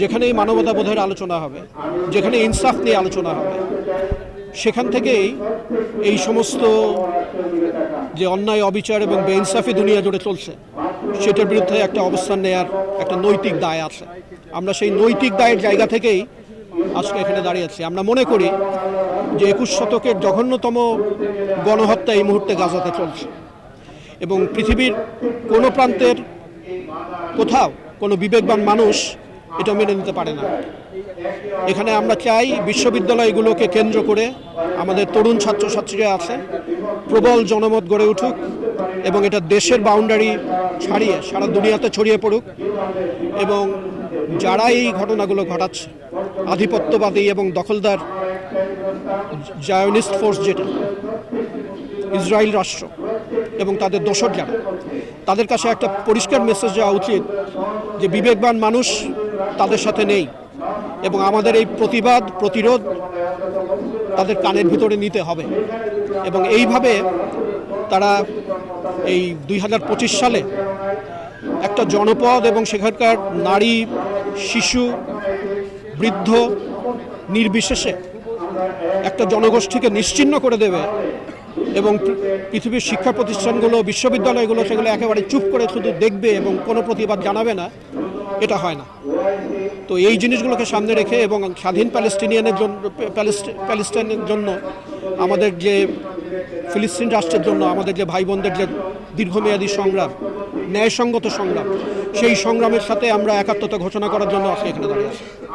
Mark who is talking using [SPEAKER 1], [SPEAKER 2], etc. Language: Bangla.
[SPEAKER 1] যেখানেই মানবতাবোধের আলোচনা হবে, যেখানে ইনসাফ নিয়ে আলোচনা হবে, সেখান থেকেই এই সমস্ত যে অন্যায়, অবিচার এবং বেইনসাফি দুনিয়া জুড়ে চলছে, সেটার বিরুদ্ধে একটা অবস্থান নেয়ার একটা নৈতিক দায় আছে। আমরা সেই নৈতিক দায়ের জায়গা থেকেই আজকে এখানে দাঁড়িয়ে আছি। আমরা মনে করি যে একুশ শতকের জঘন্যতম গণহত্যা এই মুহূর্তে গাজাতে চলছে এবং পৃথিবীর কোনো প্রান্তের কোথাও কোনো বিবেকবান মানুষ এটা মেনে নিতে পারে না। এখানে আমরা চাই বিশ্ববিদ্যালয়গুলোকে কেন্দ্র করে আমাদের তরুণ ছাত্রছাত্রীরা আছে, প্রবল জনমত গড়ে উঠুক এবং এটা দেশের বাউন্ডারি ছাড়িয়ে সারা দুনিয়াতে ছড়িয়ে পড়ুক এবং যারা এই ঘটনাগুলো ঘটাচ্ছে, আধিপত্যবাদী এবং দখলদার জায়নিস্ট ফোর্স যেটা ইসরায়েল রাষ্ট্র এবং তাদের দোসর যারা, তাদের কাছে একটা পরিষ্কার মেসেজ যাওয়া উচিত যে বিবেকবান মানুষ তাদের সাথে নেই। এবং আমাদের এই প্রতিবাদ, প্রতিরোধ তাদের কানের ভিতরে নিতে হবে। এবং এইভাবে তারা এই দুই হাজার পঁচিশ সালে একটা জনপদ এবং সেখানকার নারী, শিশু, বৃদ্ধ নির্বিশেষে একটা জনগোষ্ঠীকে নিশ্চিহ্ন করে দেবে এবং পৃথিবীর শিক্ষা প্রতিষ্ঠানগুলো, বিশ্ববিদ্যালয়গুলো সেগুলো একেবারে চুপ করে শুধু দেখবে এবং কোনো প্রতিবাদ জানাবে না। এটা হয় না। তো এই জিনিসগুলোকে সামনে রেখে এবং স্বাধীন প্যালেস্টিনিয়ানের জন্য প্যালেস্টি- প্যালেস্টাইনের জন্য আমাদের যে ফিলিস্তিন রাষ্ট্রের জন্য, আমাদের যে ভাই বোনদের যে দীর্ঘমেয়াদী সংগ্রাম, ন্যায়সঙ্গত সংগ্রাম, সেই সংগ্রামের সাথে আমরা একাত্মতা ঘোষণা করার জন্য আজকে এখানে দাঁড়িয়ে আছি।